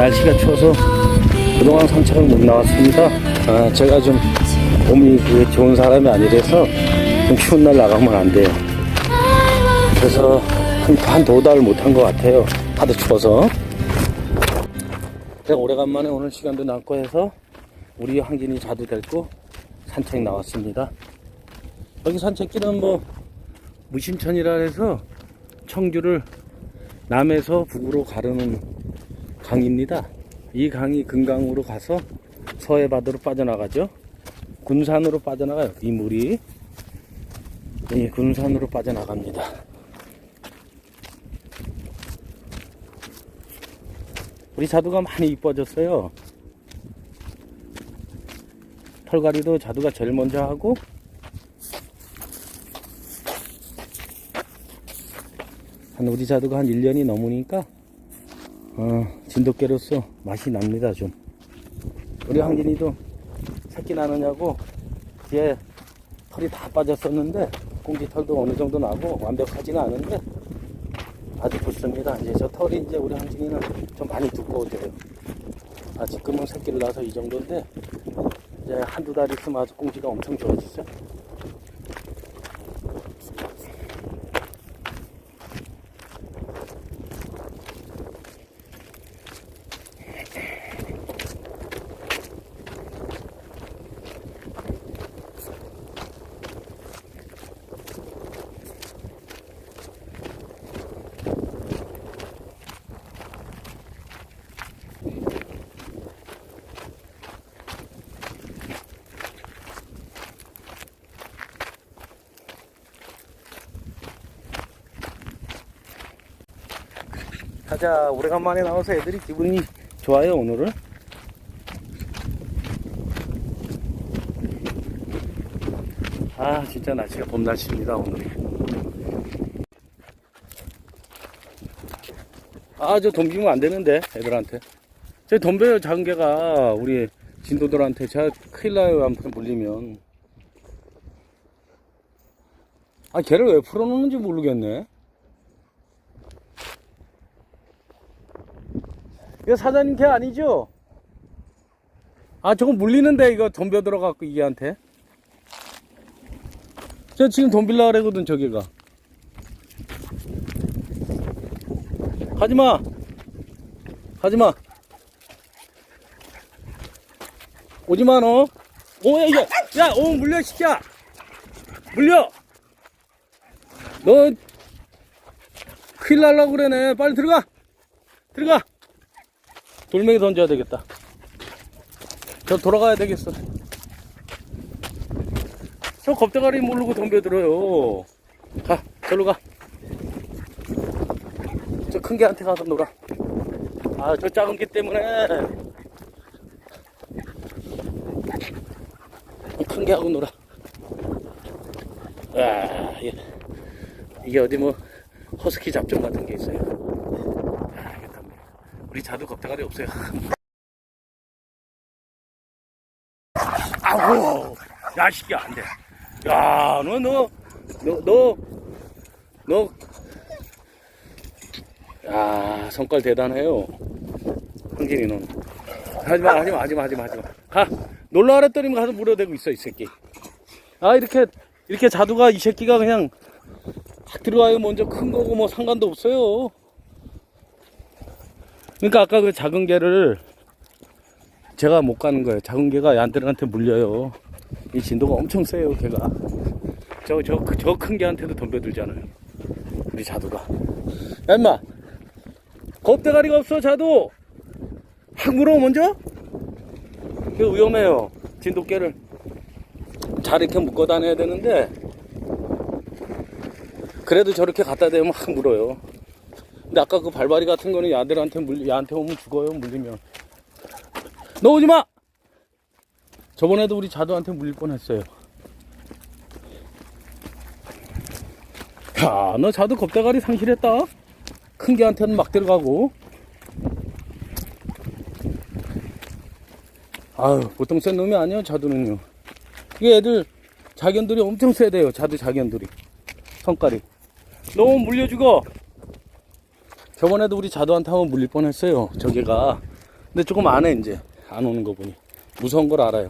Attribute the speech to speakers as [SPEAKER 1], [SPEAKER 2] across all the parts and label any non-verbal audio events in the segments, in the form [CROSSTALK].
[SPEAKER 1] 날씨가 추워서 그동안 산책을 못 나왔습니다. 아, 제가 좀 몸이 좋은 사람이 아니라서 좀 추운 날 나가면 안 돼요. 그래서 한, 한두달못한 것 같아요. 하도 추워서. 제가 오래간만에 오늘 시간도 남고 해서 우리 항진이 자두 데리고 산책 나왔습니다. 여기 산책길은 뭐 무심천이라 해서 청주를 남에서 북으로 가르는 강입니다. 이 강이 금강으로 가서 서해바다로 빠져나가죠. 군산으로 빠져나가요. 이 물이 이 군산으로 빠져나갑니다. 우리 자두가 많이 이뻐졌어요. 털갈이도 자두가 제일 먼저 하고 한 우리 자두가 한 1년이 넘으니까 어, 진돗개로서 맛이 납니다 좀. 우리 황진이도 새끼 나느냐고 뒤에 털이 다 빠졌었는데 꽁지털도 어느 정도 나고 완벽하지는 않은데 아주 좋습니다. 이제 저 털이 이제 우리 황진이는 좀 많이 두꺼워져요. 아 지금은 새끼를 낳아서 이 정도인데 이제 한두 달 있으면 아주 꽁지가 엄청 좋아지죠 가자 오래간만에 나와서 애들이 기분이 좋아요 오늘은. 아 진짜 날씨가 봄 날씨입니다 오늘이. 아저 덤비면 안 되는데 애들한테. 저 덤벼요 작은 개가. 우리 진도들한테. 제가 큰일 나요 한테 물리면. 아 걔를 왜 풀어놓는지 모르겠네 이거 사장님 개 아니죠? 아 저거 물리는데 이거 덤벼 들어갖고 이게한테? 저 지금 덤빌라 그러거든 저기가. 가지마. 가지마. 오지마 너. 오야 이거. 야오 물려 시키야. 물려. 너 큰일 날라고 그러네. 빨리 들어가. 들어가 돌멩이 던져야 되겠다. 저 돌아가야 되겠어. 저 겁대가리 모르고 덤벼들어요. 가, 절로 가. 저 큰 개한테 가서 놀아. 아, 저 작은 개 때문에. 큰 개하고 놀아. 아, 이게, 이게 어디 뭐, 허스키 잡종 같은 게 있어요. 우리 자두 겁대가리 없어요. 아우, 야, 시끼야, 안 돼. 야, 너, 너, 너, 너, 너, 야, 성깔 대단해요. 황진이 는 하지마, 하지마, 하지마, 하지마, 하지마. 가, 놀라 그랬더니 가서 물어대고 있어, 이 새끼. 아, 이렇게, 이렇게 자두가, 이 새끼가 그냥 딱 들어와요. 먼저 큰 거고 뭐 상관도 없어요. 그러니까 아까 그 작은 개를 제가 못 가는 거예요. 작은 개가 얘한테한테 물려요. 이 진도가 엄청 세요, 개가. 저, 저, 저 큰 개한테도 덤벼들잖아요. 우리 자두가. 야, 임마! 겁대가리가 없어, 자두! 확 물어, 먼저? 이거 위험해요. 진돗개를. 잘 이렇게 묶어 다녀야 되는데, 그래도 저렇게 갖다 대면 확 물어요. 근데 아까 그 발발이 같은 거는 야들한테 물, 야한테 오면 죽어요, 물리면. 너 오지 마! 저번에도 우리 자두한테 물릴 뻔 했어요. 야, 너 자두 겁대가리 상실했다? 큰 개한테는 막 들어가고. 아유, 보통 센 놈이 아니야, 자두는요. 이게 애들, 자견들이 엄청 세대요, 자두 자견들이. 성깔이. 너무 물려 죽어! 저번에도 우리 자두한테 한번 물릴 뻔 했어요. 저기가 근데 조금 안 해, 이제. 안 오는 거 보니. 무서운 걸 알아요.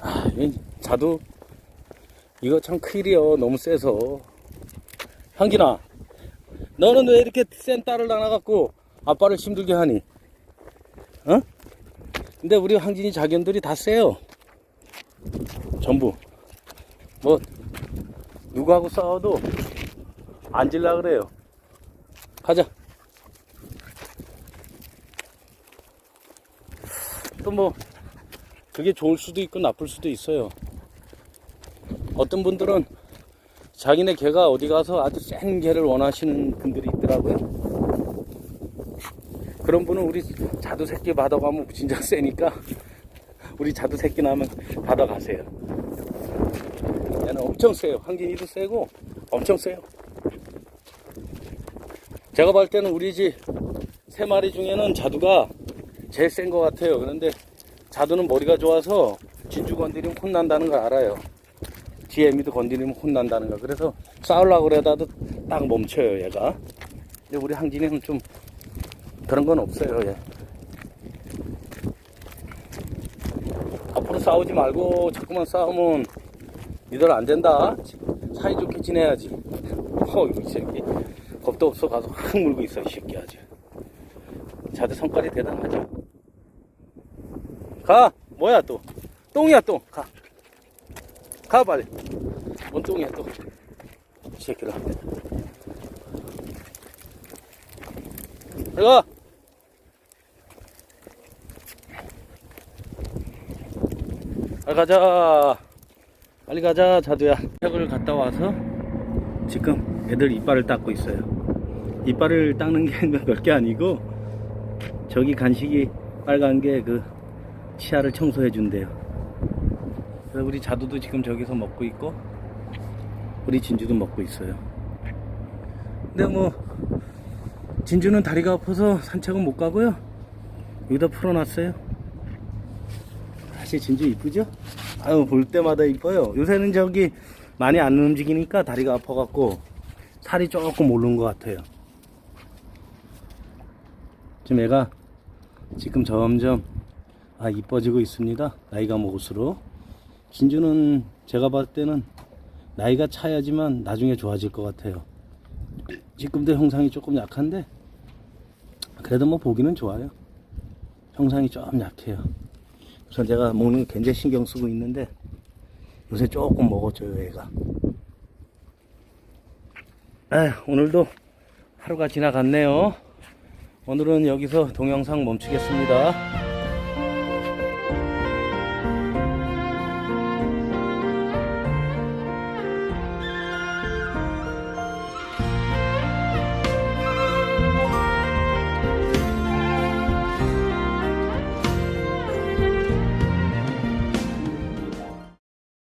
[SPEAKER 1] 아, 이 자두, 이거 참 큰일이요. 너무 세서. 향기나, 너는 왜 이렇게 센 딸을 낳아갖고 아빠를 힘들게 하니? 어? 근데 우리 황진이 자견들이 다 세요. 전부. 뭐, 누구하고 싸워도 앉을라 그래요. 가자. 또 뭐, 그게 좋을 수도 있고 나쁠 수도 있어요. 어떤 분들은 자기네 개가 어디 가서 아주 센 개를 원하시는 분들이 있더라고요. 그런 분은 우리 자두 새끼 받아가면 진짜 세니까 우리 자두 새끼 나면 받아가세요. 얘는 엄청 세요. 황진이도 세고 엄청 세요. 제가 볼 때는 우리 집 세 마리 중에는 자두가 제일 센 것 같아요. 그런데 자두는 머리가 좋아서 진주 건드리면 혼난다는 걸 알아요. DM이도 건드리면 혼난다는 거. 그래서 싸우려고 그러다도 딱 멈춰요, 얘가. 근데 우리 항진이는 좀 그런 건 없어요, 얘. 앞으로 싸우지 말고 자꾸만 싸우면 니들 안 된다. 사이좋게 지내야지. 어, 이거 이 새끼. 겁도 없어 가서 확 물고 있어, 이 새끼 아주. 자들 성깔이 대단하죠. 가! 뭐야 또? 똥이야 똥! 가! 가 빨리! 뭔 똥이야 또? 이 새끼라. 가! 가자! 빨리 가자 자두야. 책을 갔다 와서 지금 애들 이빨을 닦고 있어요. 이빨을 닦는 게 [LAUGHS] 몇 개 아니고 저기 간식이 빨간 게 그 치아를 청소해 준대요. 그래서 우리 자두도 지금 저기서 먹고 있고 우리 진주도 먹고 있어요. 근데 뭐 진주는 다리가 아파서 산책은 못 가고요. 여기다 풀어놨어요. 사실 진주 이쁘죠? 아유 볼 때마다 이뻐요. 요새는 저기 많이 안 움직이니까 다리가 아파갖고 살이 조금 오른 것 같아요. 지금 애가 지금 점점 아 이뻐지고 있습니다. 나이가 먹을수록 진주는 제가 봤을 때는 나이가 차야지만 나중에 좋아질 것 같아요. 지금도 형상이 조금 약한데 그래도 뭐 보기는 좋아요. 형상이 좀 약해요. 우선 제가 먹는 거 굉장히 신경 쓰고 있는데 요새 조금 먹어줘요 얘가. 아 오늘도 하루가 지나갔네요. 오늘은 여기서 동영상 멈추겠습니다.